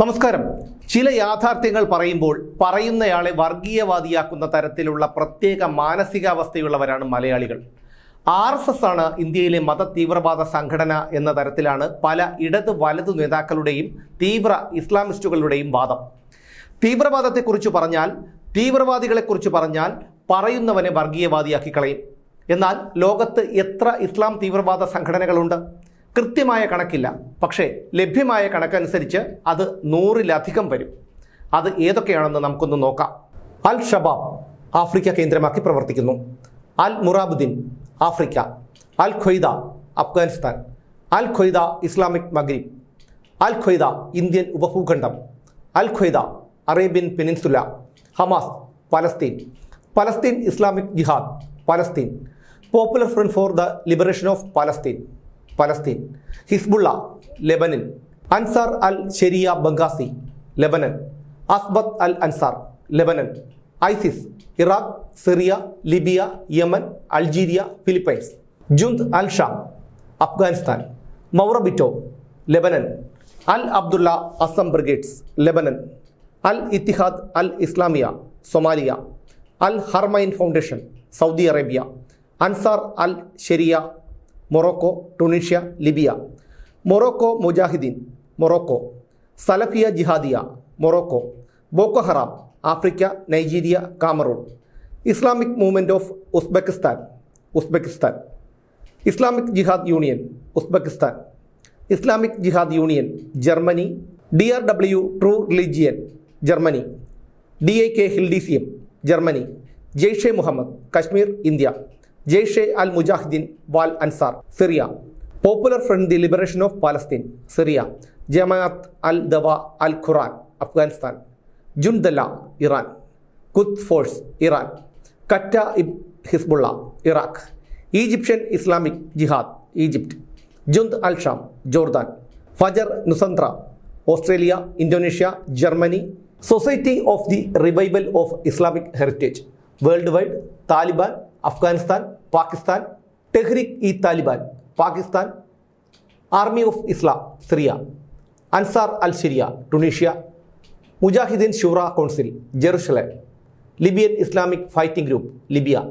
നമസ്കാരം. ചില യാഥാർത്ഥ്യങ്ങൾ പറയുമ്പോൾ പറയുന്നയാളെ വർഗീയവാദിയാക്കുന്ന തരത്തിലുള്ള പ്രത്യേക മാനസികാവസ്ഥയുള്ളവരാണ് മലയാളികൾ. ആർ എസ് എസ് ആണ് ഇന്ത്യയിലെ മത തീവ്രവാദ സംഘടന എന്ന തരത്തിലാണ് പല ഇടത് വലതു നേതാക്കളുടെയും തീവ്ര ഇസ്ലാമിസ്റ്റുകളുടെയും വാദം. തീവ്രവാദത്തെക്കുറിച്ച് പറഞ്ഞാൽ തീവ്രവാദികളെക്കുറിച്ച് പറഞ്ഞാൽ പറയുന്നവനെ വർഗീയവാദിയാക്കി കളയും. എന്നാൽ ലോകത്ത് എത്ര ഇസ്ലാം തീവ്രവാദ സംഘടനകളുണ്ട്? കൃത്യമായ കണക്കില്ല. പക്ഷേ ലഭ്യമായ കണക്കനുസരിച്ച് അത് നൂറിലധികം വരും. അത് ഏതൊക്കെയാണെന്ന് നമുക്കൊന്ന് നോക്കാം. അൽ ഷബാബ് ആഫ്രിക്ക കേന്ദ്രമാക്കി പ്രവർത്തിക്കുന്നു. Al Murabitun Africa. Al Qaeda Afghanistan. Al Qaeda Islamic Maghreb. Al Qaeda Indian ഉപഭൂഖണ്ഡം. Al Qaeda Arabian Peninsula. Hamas Palestine. Palestine Islamic Jihad Palestine. Popular Front for the Liberation of Palestine. Palestine Hezbollah Lebanon Ansar al Sharia Benghazi Lebanon Asbat al Ansar Lebanon ISIS Iraq Syria Libya Yemen Algeria Philippines Jund al Sham Afghanistan Mourabitoun Lebanon al Abdullah Azzam Brigades Lebanon al Ittihad al Islamiya Somalia al Haramain foundation Saudi Arabia Ansar al Sharia Morocco Tunisia Libya. Morocco Mujahideen. Morocco. Salafia Jihadia. Morocco. Boko Haram. Africa Nigeria Cameroon. Islamic movement of Uzbekistan. Uzbekistan. Islamic jihad union. Uzbekistan. Islamic jihad union. Germany. D R W true religion. Germany. D A K Hildesheim Germany. Jaish e Mohammed. Kashmir India. Jaish al Mujahideen wal Ansar Syria. Popular front the liberation of Palestine Syria. Jamaat al Dawa al Quran Afghanistan. Jundallah Iran. Quds force Iran. Kataib Hezbollah Iraq. Egyptian Islamic jihad Egypt Jund al Sham Jordan. Fajar Nusantara Australia Indonesia Germany. Society of the revival of Islamic heritage worldwide Taliban Afghanistan Pakistan Tehrik e Taliban. Pakistan army of Islam Syria. Ansar al Sharia Tunisia. Mujahideen Shura council Jerusalem. Libyan Islamic fighting group Libya.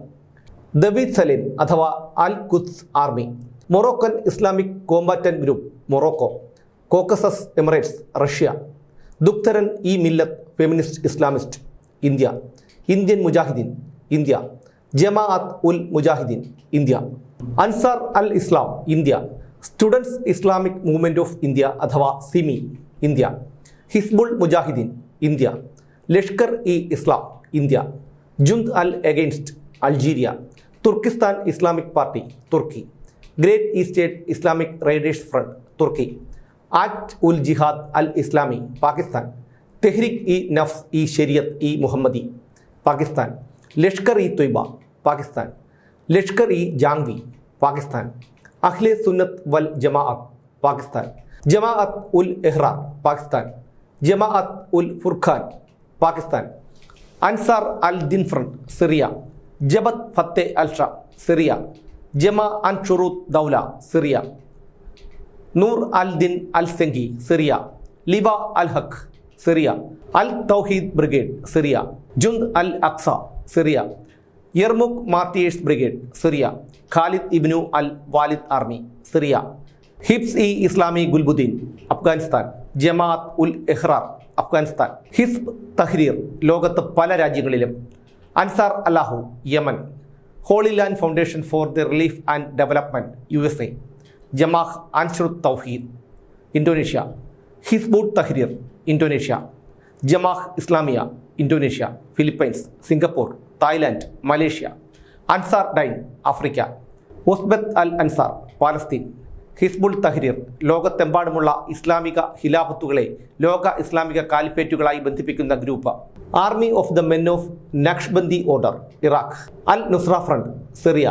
Daweed Saleem അഥവാ al Quds army. Moroccan Islamic combatant group Morocco. Caucasus Emirates Russia. Dukhtaran e Millat feminist Islamist India. Indian Mujahideen India. Jamaat ul Mujahideen India. Ansar al Islam India. Students Islamic Movement of India അഥവാ SIMI India. Hizbul Mujahideen India. Lashkar e Islam India. Jund al against Algeria. Turkistan Islamic Party Turkey. Great Eastern Islamic Raiders Front Turkey. Harkat ul Jihad al Islami Pakistan. Tehrik e Nafaz e Shariat e Mohammadi Pakistan. Lashkar e Taiba Pakistan. Lashkar e Jhangvi Pakistan. Ahle Sunnat wal Jamaat Pakistan. Jamaat ul Ahrar Pakistan. Jamaat ul Furqan Pakistan. Ansar al Din Front Syria. Jabhat Fateh al Sham Syria. ജമാ അൻ ഷുറൂത്ത് ദൗല Syria. Nour al Din al Zenki Syria. Liwa al Haq Syria. Al Tawhid Brigade Syria. Jund al Aqsa Syria. Yarmouk Martyrs Brigade Syria. Khalid ibn al Walid Army Syria. ഹിബ്സ് e Islami Gulbuddin Afghanistan. Jamaat ul Ahrar Afghanistan. Hizb Tahrir ലോകത്ത് പല രാജ്യങ്ങളിലും. Ansar Allah Yemen. Holy land foundation for the relief and development U S A. Jamaah Anshar Tauhid Indonesia. Hizbut Tahrir Indonesia. Jemaah Islamiyah Indonesia. Philippines Singapore. Thailand Malaysia Ansar Dine Africa Usbat al Ansar Palestine Hizbul Tahrir ലോകത്തെമ്പാടുമുള്ള ഇസ്ലാമിക ഹിലാഫത്തുകളെ ലോക ഇസ്ലാമിക കാലിഫേറ്റുകളായി ബന്ധിപ്പിക്കുന്ന group army of the men of Naqshbandi order Iraq al Nusra front Syria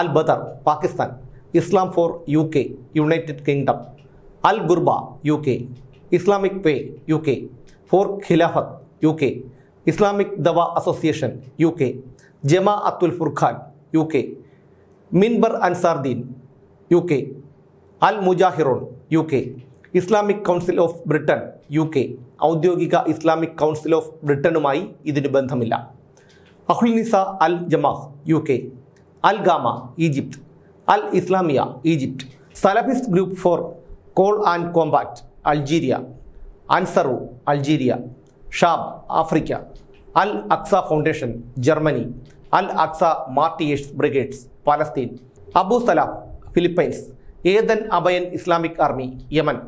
al Badr Pakistan Islam for U K United Kingdom al Ghurabaa U K Islamic way U K for Khilafat U K Islamic Dawa association U K Jamaatul Furqan U K Minbar Ansar Deen U K al Muhajiroun U K Islamic council of Britain U K ഔദ്യോഗിക Islamic council of ബ്രിട്ടനുമായി ഇതിന് ബന്ധമില്ല. Ahlul Nisa al Jamaah U K al Gama Egypt. Al Islamiya Egypt. Salafist group for call and combat Algeria. Ansaru Algeria. Shabab Africa. Al Aqsa foundation Germany. Al Aqsa martyrs brigades Palestine. Abu Salam Philippines. Aden Abyan Islamic army Yemen.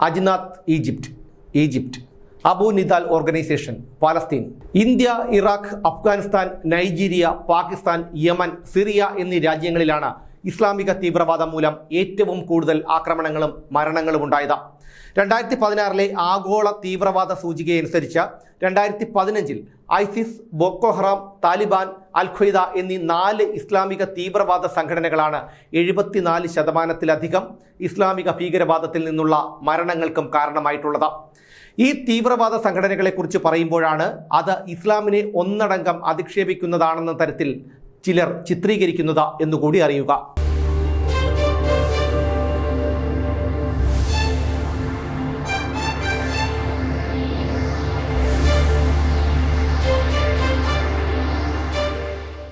Ajnad Egypt. Egypt. Abu Nidal organisation Palestine. India Iraq Afghanistan Nigeria Pakistan Yemen Syria എന്നീ രാജ്യങ്ങളിലാണ് ഇസ്ലാമിക തീവ്രവാദം മൂലം ഏറ്റവും കൂടുതൽ ആക്രമണങ്ങളും മരണങ്ങളും ഉണ്ടായത്. രണ്ടായിരത്തി പതിനാറിലെ ആഗോള തീവ്രവാദ സൂചികയനുസരിച്ച് രണ്ടായിരത്തി പതിനഞ്ചിൽ ISIS Boko Haram Taliban al Qaeda എന്നീ നാല് ഇസ്ലാമിക തീവ്രവാദ സംഘടനകളാണ് എഴുപത്തിനാല് ശതമാനത്തിലധികം ഇസ്ലാമിക ഭീകരവാദത്തിൽ നിന്നുള്ള മരണങ്ങൾക്കും കാരണമായിട്ടുള്ളത്. ഈ തീവ്രവാദ സംഘടനകളെക്കുറിച്ച് പറയുമ്പോഴാണ് അത് ഇസ്ലാമിനെ ഒന്നടങ്കം അധിക്ഷേപിക്കുന്നതാണെന്ന തരത്തിൽ ചിലർ ചിത്രീകരിക്കുന്നത് എന്നുകൂടി അറിയുക.